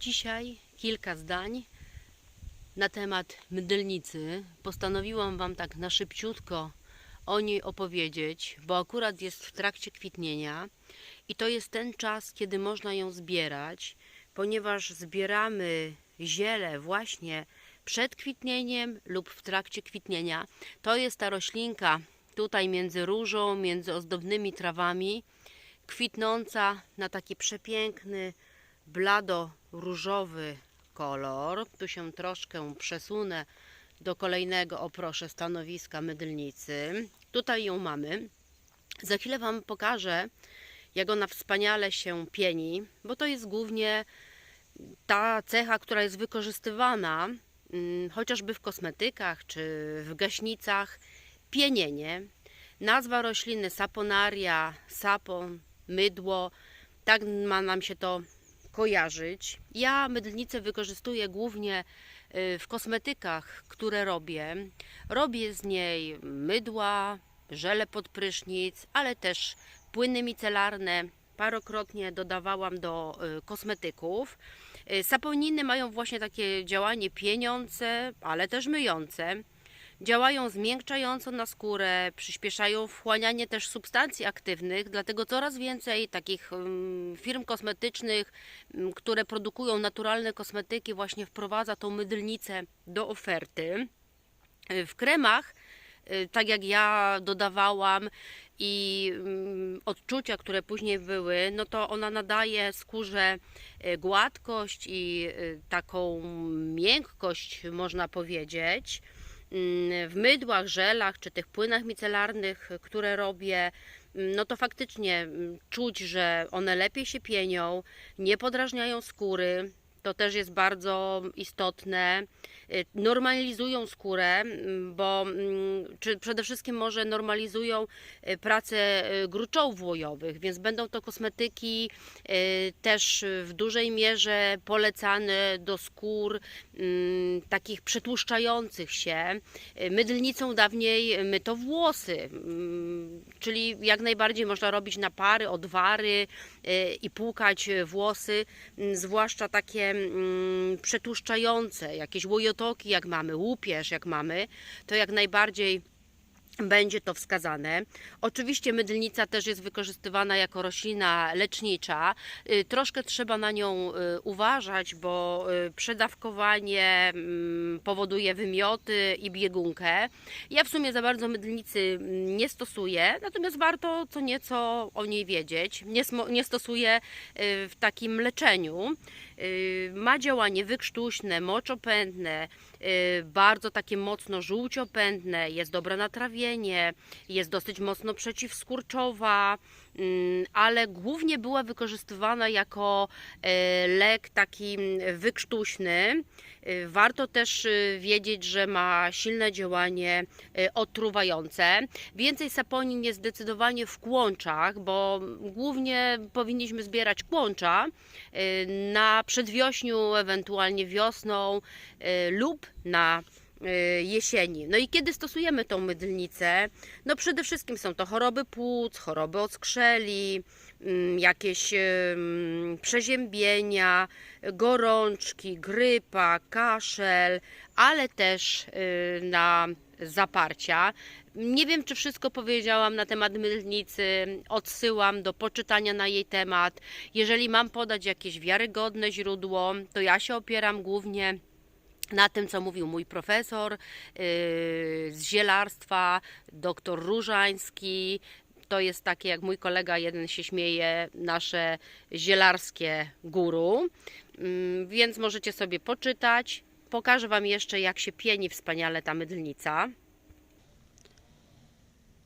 Dzisiaj kilka zdań na temat mydlnicy. Postanowiłam Wam tak na szybciutko o niej opowiedzieć, bo akurat jest w trakcie kwitnienia i to jest ten czas, kiedy można ją zbierać, ponieważ zbieramy ziele właśnie przed kwitnieniem lub w trakcie kwitnienia. To jest ta roślinka tutaj między różą, między ozdobnymi trawami, kwitnąca na taki przepiękny, blado-różowy kolor. Tu się troszkę przesunę do kolejnego, o proszę, stanowiska mydlnicy. Tutaj ją mamy. Za chwilę Wam pokażę, jak ona wspaniale się pieni, bo to jest głównie ta cecha, która jest wykorzystywana mm, chociażby w kosmetykach czy w gaśnicach, pienienie. Nazwa rośliny saponaria, sapon, mydło, tak ma nam się to kojarzyć. Ja mydlnicę wykorzystuję głównie y, w kosmetykach, które robię. Robię z niej mydła, żele pod prysznic, ale też płyny micelarne. Parokrotnie dodawałam do y, kosmetyków. Y, Saponiny mają właśnie takie działanie pieniące, ale też myjące. Działają zmiękczająco na skórę, przyspieszają wchłanianie też substancji aktywnych, dlatego coraz więcej takich firm kosmetycznych, które produkują naturalne kosmetyki, właśnie wprowadza tą mydlnicę do oferty. W kremach, y, tak jak ja dodawałam i mm, odczucia, które później były, no to ona nadaje skórze y, gładkość i y, taką miękkość, można powiedzieć. W mydłach, żelach czy tych płynach micelarnych, które robię, no to faktycznie mm, czuć, że one lepiej się pienią, nie podrażniają skóry. To też jest bardzo istotne. Y, Normalizują skórę, bo czy przede wszystkim może normalizują y, pracę y, gruczołów łojowych, więc będą to kosmetyki też w dużej mierze polecane do skór takich przetłuszczających się. Mydlnicą dawniej myto włosy, czyli jak najbardziej można robić napary, odwary i płukać włosy, zwłaszcza takie mm, przetłuszczające, jakieś łojotoki jak mamy, łupież jak mamy, to jak najbardziej będzie to wskazane. Oczywiście mydlnica też jest wykorzystywana jako roślina lecznicza. Y, Troszkę trzeba na nią y, uważać, bo y, przedawkowanie mm, powoduje wymioty i biegunkę. Ja w sumie za bardzo mydlnicy mm, nie stosuję, natomiast warto co nieco o niej wiedzieć. Nie, nie stosuję w takim leczeniu. Y, Ma działanie wykrztuśne, moczopędne, y, bardzo takie mocno żółciopędne, jest dobra na trawienie, jest dosyć mocno przeciwskurczowa, mm, ale głównie była wykorzystywana jako e, lek taki wykrztuśny. Y, Warto też y, wiedzieć, że ma silne działanie y, odtruwające. Więcej saponin jest zdecydowanie w kłączach, bo głównie powinniśmy zbierać kłącza y, na przedwiośniu, ewentualnie wiosną y, lub na y, jesieni. No i kiedy stosujemy tą mydlnicę? No przede wszystkim są to choroby płuc, choroby oskrzeli, mm, jakieś ym, przeziębienia, gorączki, grypa, kaszel, ale też y, na zaparcia. Nie wiem, czy wszystko powiedziałam na temat mydlnicy. Odsyłam do poczytania na jej temat. Jeżeli mam podać jakieś wiarygodne źródło, to ja się opieram głównie na tym, co mówił mój profesor yy, z zielarstwa, doktor Różański. To jest takie, jak mój kolega jeden się śmieje, nasze zielarskie guru. Ym, Więc możecie sobie poczytać. Pokażę Wam jeszcze, jak się pieni wspaniale ta mydlnica.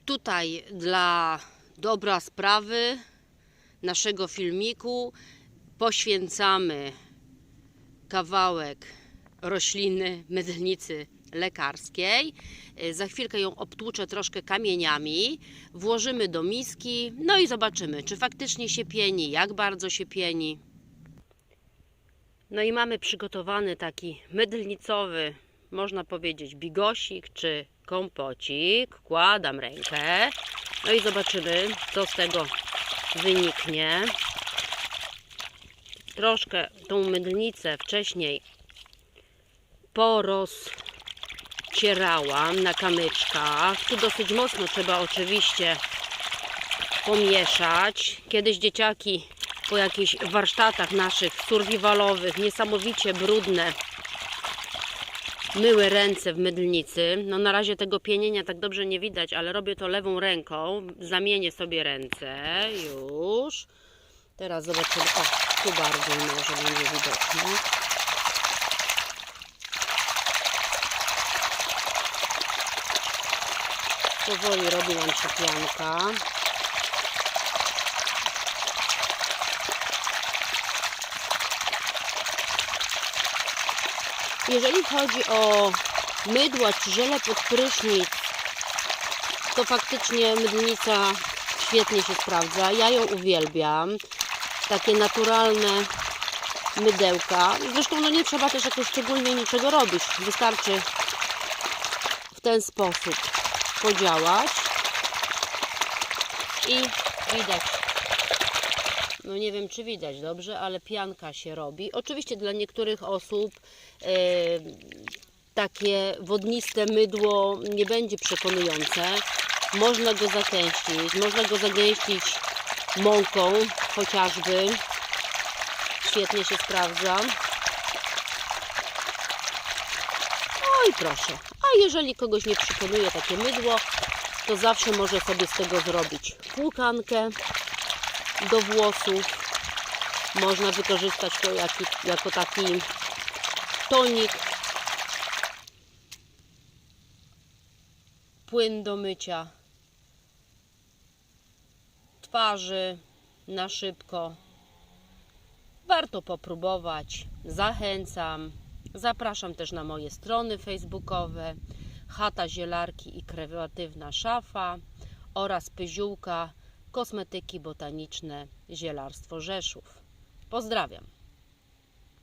Tutaj dla dobra sprawy naszego filmiku poświęcamy kawałek rośliny mydlnicy lekarskiej. Za chwilkę ją obtłuczę troszkę kamieniami, włożymy do miski, no i zobaczymy, czy faktycznie się pieni, jak bardzo się pieni. No i mamy przygotowany taki mydlnicowy, można powiedzieć, bigosik czy kompocik. Kładam rękę, no i zobaczymy, co z tego wyniknie. troszkę tą mydlnicę wcześniej porozcierałam na kamyczkach. Tu dosyć mocno trzeba oczywiście pomieszać. Kiedyś dzieciaki po jakichś warsztatach naszych survivalowych, niesamowicie brudne, myły ręce w mydlnicy. No na razie tego pienienia tak dobrze nie widać, ale robię to lewą ręką. Zamienię sobie ręce. Już. Teraz zobaczymy. O, tu bardziej może będzie widoczne. Powoli robi nam się pianka. Jeżeli chodzi o mydła czy żele pod prysznic, to faktycznie mydlnica świetnie się sprawdza. Ja ją uwielbiam. Takie naturalne mydełka. Zresztą no nie trzeba też jakoś szczególnie niczego robić. Wystarczy w ten sposób podziałać i widać no nie wiem czy widać dobrze, ale pianka się robi. Oczywiście dla niektórych osób takie wodniste mydło nie będzie przekonujące. Można go zagęścić, można go zagęścić mąką chociażby. Świetnie się sprawdza. No i proszę. A jeżeli kogoś nie przekonuje takie mydło, to zawsze może sobie z tego zrobić płukankę do włosów. Można wykorzystać to jaki, jako taki tonik. Płyn do mycia twarzy na szybko. Warto popróbować. Zachęcam. Zapraszam też na moje strony facebookowe Chata Zielarki i Kreatywna Szafa oraz Pyziółka Kosmetyki Botaniczne Zielarstwo Rzeszów. Pozdrawiam.